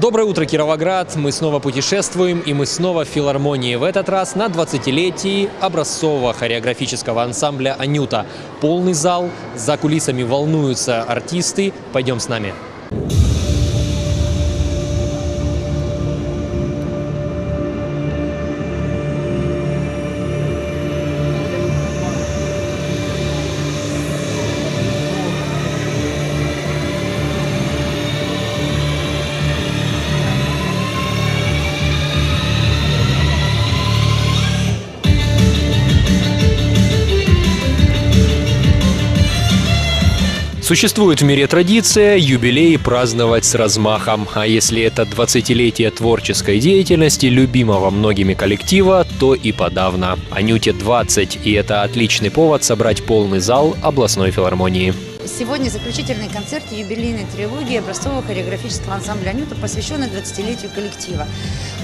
Доброе утро, Кировоград! Мы снова путешествуем, и мы снова в филармонии. В этот раз на 20-летии образцового хореографического ансамбля «Анюта». Полный зал, за кулисами волнуются артисты. Пойдем с нами. Существует в мире традиция юбилей праздновать с размахом. А если это 20-летие творческой деятельности любимого многими коллектива, то и подавно. Анюте 20, и это отличный повод собрать полный зал областной филармонии. Сегодня заключительный концерт юбилейной трилогии образцового хореографического ансамбля «Анюта», посвященный 20-летию коллектива.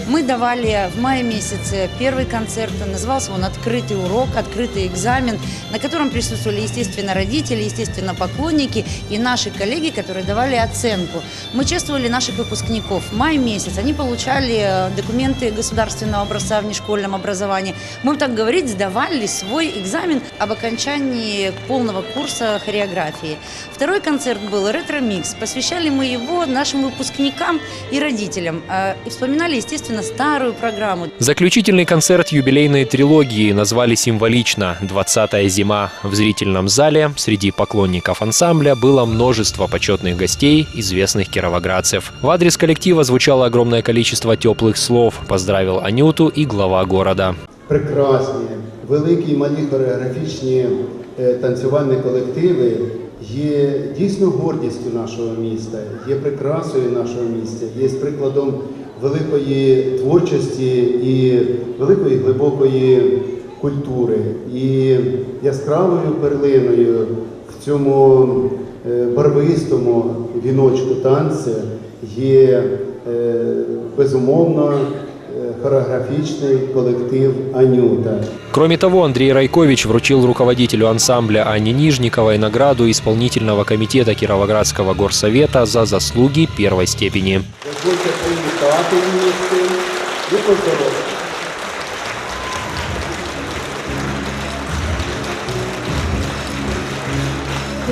Мы давали в мае месяце первый концерт, назывался он «Открытый урок», «Открытый экзамен», на котором присутствовали, естественно, родители, естественно, поклонники и наши коллеги, которые давали оценку. Мы чествовали наших выпускников. В мае месяц они получали э, документы государственного образца в нешкольном образовании. Мы, так говорить, сдавали свой экзамен об окончании полного курса хореографии. Второй концерт был «Ретро-микс». Посвящали мы его нашим выпускникам и родителям. Э, И вспоминали, естественно, старую программу. Заключительный концерт юбилейной трилогии назвали символично «20-я зима». В зрительном зале среди поклонников ансамбля было множество почетных гостей, известных кировоградцев. В адрес коллектива звучало огромное количество теплых слов. Поздравил Анюту и глава города. прекрасні, великі і малі хореографічні е, танцювальні колективи Є дійсно гордістю нашого міста, є прикрасою нашого міста, є прикладом великої творчості і великої глибокої культури. І яскравою перлиною в цьому е, барвистому віночку танця є е, безумовно е, хореографічний колектив Анюта. Кроме того, Андрей Райкович вручил руководителю ансамбля Анне Нижниковой награду исполнительного комитета Кировоградского горсовета за заслуги первой степени. Дозвольте привітати їх цим і поздоровити.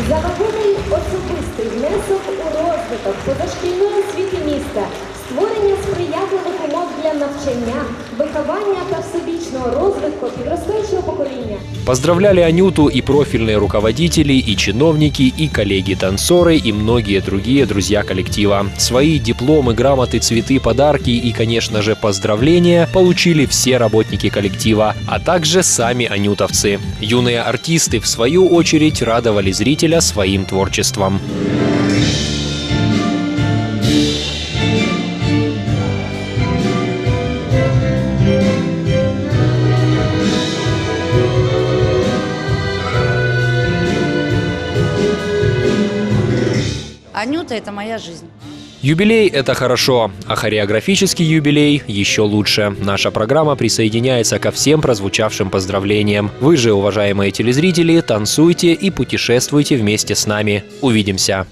За вагомий особистий внесок у розвиток позашкільної освіти міста, створення сприятливих умов для навчання, виховання та всебічного розвитку підростаючого покоління. Поздравляли Анюту и профильные руководители, и чиновники, и коллеги-танцоры, и многие другие друзья коллектива. Свои дипломы, грамоты, цветы, подарки и, конечно же, поздравления получили все работники коллектива, а также сами анютовцы. Юные артисты, в свою очередь, радовали зрителя своим творчеством. Анюта – это моя жизнь. Юбилей – это хорошо, а хореографический юбилей – еще лучше. Наша программа присоединяется ко всем прозвучавшим поздравлениям. Вы же, уважаемые телезрители, танцуйте и путешествуйте вместе с нами. Увидимся!